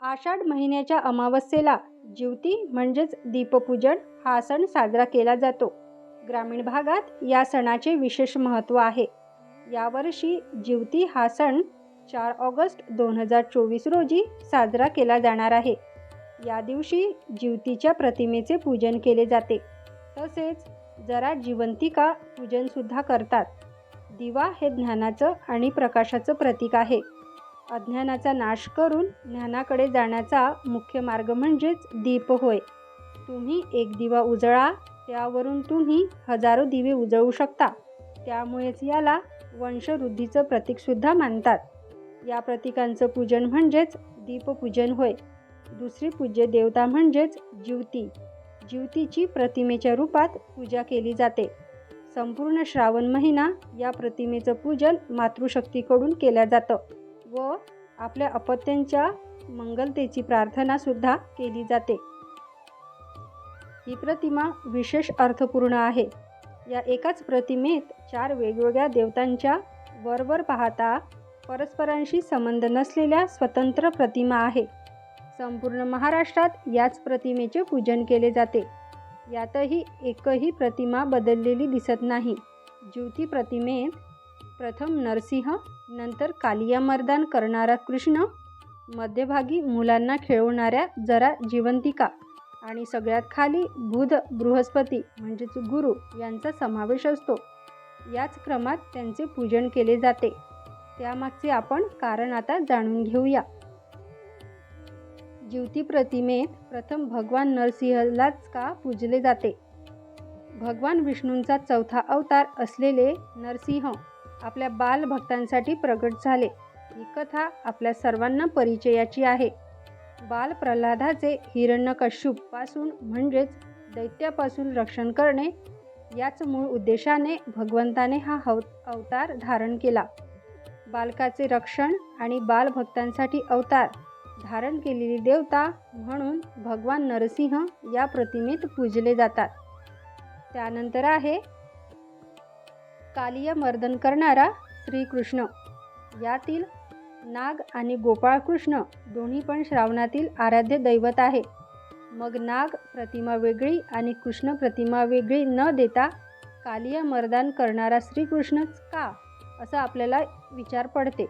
आषाढ महिन्याच्या अमावस्येला ज्योती म्हणजेच दीपपूजन हा सण साजरा केला जातो. ग्रामीण भागात या सणाचे विशेष महत्त्व आहे. यावर्षी ज्योती हा सण चार ऑगस्ट दोन हजार चोवीस रोजी साजरा केला जाणार आहे. या दिवशी ज्योतीच्या प्रतिमेचे पूजन केले जाते. तसेच जरा जिवंतिका पूजनसुद्धा करतात. दिवा हे ज्ञानाचं आणि प्रकाशाचं प्रतीक आहे. अज्ञानाचा नाश करून ज्ञानाकडे जाण्याचा मुख्य मार्ग म्हणजेच दीप होय. तुम्ही एक दिवा उजळा त्यावरून तुम्ही हजारो दिवे उजळू शकता. त्यामुळेच याला वंशवृद्धीचं प्रतीकसुद्धा मानतात. या प्रतीकांचं पूजन म्हणजेच दीपपूजन होय. दुसरी पूज्य देवता म्हणजेच ज्युती. ज्युतीची प्रतिमेच्या रूपात पूजा केली जाते. संपूर्ण श्रावण महिना या प्रतिमेचं पूजन मातृशक्तीकडून केलं जातं. व आपल्या अपत्यांच्या मंगलतेची प्रार्थनासुद्धा केली जाते. ही प्रतिमा विशेष अर्थपूर्ण आहे. या एकाच प्रतिमेत चार वेगवेगळ्या देवतांच्या वरवर पाहता परस्परांशी संबंध नसलेल्या स्वतंत्र प्रतिमा आहे. संपूर्ण महाराष्ट्रात याच प्रतिमेचे पूजन केले जाते. यातही एकही प्रतिमा बदललेली दिसत नाही. ज्योती प्रतिमेत प्रथम नरसिंह नंतर कालिया मर्दान करणारा कृष्ण मध्यभागी मुलांना खेळवणाऱ्या जरा जिवंतिका आणि सगळ्यात खाली बुध बृहस्पती म्हणजेच गुरु यांचा समावेश असतो. याच क्रमात त्यांचे पूजन केले जाते. त्यामागचे आपण कारण आता जाणून घेऊया. ज्योती प्रतिमेत प्रथम भगवान नरसिंहलाच का पूजले जाते? भगवान विष्णूंचा चौथा अवतार असलेले नरसिंह आपल्या बालभक्तांसाठी प्रगट झाले. ही कथा आपल्या सर्वांना परिचयाची आहे. बाल प्रल्हादाचे हिरण्यकश्यपपासून म्हणजेच दैत्यापासून रक्षण करणे याच मूळ उद्देशाने भगवंताने हा हव अवतार धारण केला. बालकाचे रक्षण आणि बालभक्तांसाठी अवतार धारण केलेली देवता म्हणून भगवान नरसिंह या प्रतिमेत पूजले जातात. त्यानंतर आहे कालिय मर्दन करणारा श्रीकृष्ण. यातील नाग आणि गोपाळकृष्ण दोन्ही पण श्रावणातील आराध्य दैवत आहे. मग नाग प्रतिमा वेगळी आणि कृष्ण प्रतिमा वेगळी न देता कालिया मर्दान करणारा श्रीकृष्णच का? असा आपल्याला विचार पडते.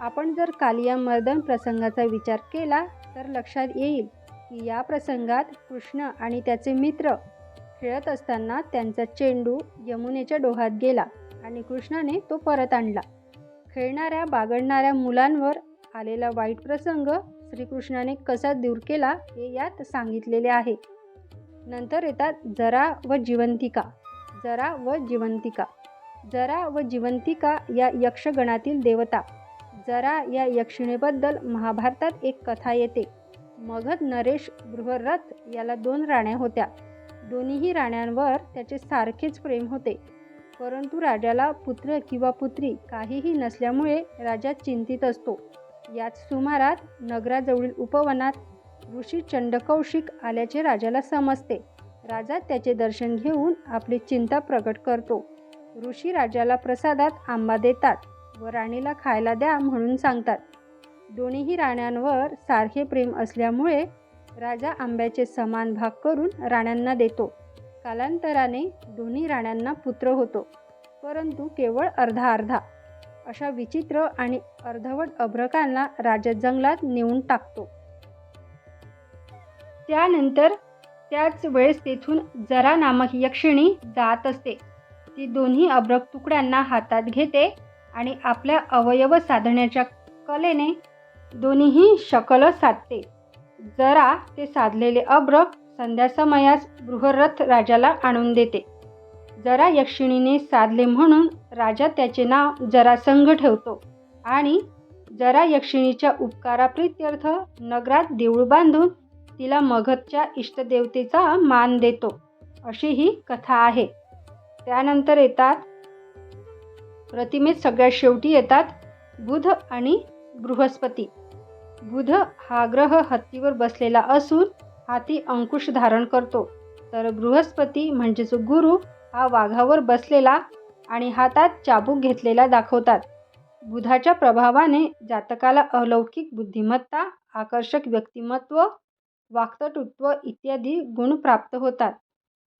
आपण जर कालिया मर्दन प्रसंगाचा विचार केला तर लक्षात येईल की या प्रसंगात कृष्ण आणि त्याचे मित्र खेळत असताना त्यांचा चेंडू यमुनेच्या डोहात गेला. आणि कृष्णाने तो परत आणला. खेळणाऱ्या बागडणाऱ्या मुलांवर आलेला वाईट प्रसंग श्रीकृष्णाने कसा दूर केला हे यात सांगितलेले आहे. नंतर येतात जरा व जिवंतिका जरा व जिवंतिका जरा व जिवंतिका या यक्षगणातील देवता जरा या यक्षिणेबद्दल महाभारतात एक कथा येते. मगध नरेश बृहरथ याला दोन राण्या होत्या. दोन्हीही राण्यांवर त्याचे सारखेच प्रेम होते. परंतु राजाला पुत्र किंवा पुत्री काहीही नसल्यामुळे राजा चिंतित असतो. याच सुमारात नगराजवळील उपवनात ऋषी चंडकौशिक आल्याचे राजाला समजते. राजा त्याचे दर्शन घेऊन आपली चिंता प्रकट करतो. ऋषी राजाला प्रसादात आंबा देतात व राणीला खायला द्या म्हणून सांगतात. दोन्हीही राण्यांवर सारखे प्रेम असल्यामुळे राजा आंब्याचे समान भाग करून राण्यांना देतो. कालांतराने दोन्ही राण्यांना पुत्र होतो. परंतु केवळ अर्धा अर्धा. अशा विचित्र आणि अर्धवट अभ्रकांना राजा जंगलात नेऊन टाकतो. त्यानंतर त्याच वेळेस तेथून जरा नामक यक्षिणी जात असते. ती दोन्ही अभ्रक तुकड्यांना हातात घेते आणि आपल्या अवयव साधण्याच्या कलेने दोन्हीही शकल साधते. जरा ते साधलेले अभ्रक संध्या समयास बृहरथ राजाला आणून देते. जरा यक्षिणीने साधले म्हणून राजा त्याचे नाव जरासंघ ठेवतो आणि जरा यक्षिणीच्या उपकाराप्रित्यर्थ नगरात देऊळ बांधून तिला मगधच्या इष्टदेवतेचा मान देतो अशी ही कथा आहे. त्यानंतर येतात प्रतिमेत सगळ्यात शेवटी येतात बुध आणि बृहस्पती. बुध हा ग्रह हत्तीवर बसलेला असून हाती अंकुश धारण करतो. तर बृहस्पती म्हणजेच गुरु हा वाघावर बसलेला आणि हातात चाबूक घेतलेला दाखवतात. बुधाच्या प्रभावाने जातकाला अलौकिक बुद्धिमत्ता आकर्षक व्यक्तिमत्व वाक्तटुत्व इत्यादी गुण प्राप्त होतात.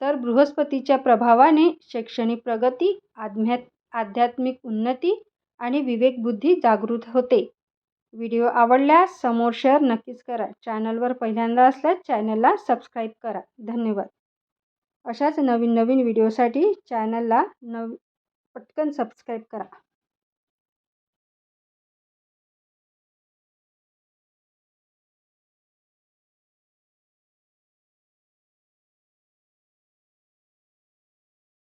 तर बृहस्पतीच्या प्रभावाने शैक्षणिक प्रगती आध्यात् आध्यात्मिक उन्नती आणि विवेकबुद्धी जागृत होते. व्हिडिओ आवडल्यास समोर शेअर नक्कीच करा. चॅनलवर पहिल्यांदा असल्यास चॅनलला सबस्क्राईब करा. धन्यवाद. अशाच नवीन नवीन व्हिडिओसाठी चॅनलला नव पटकन सबस्क्राईब करा.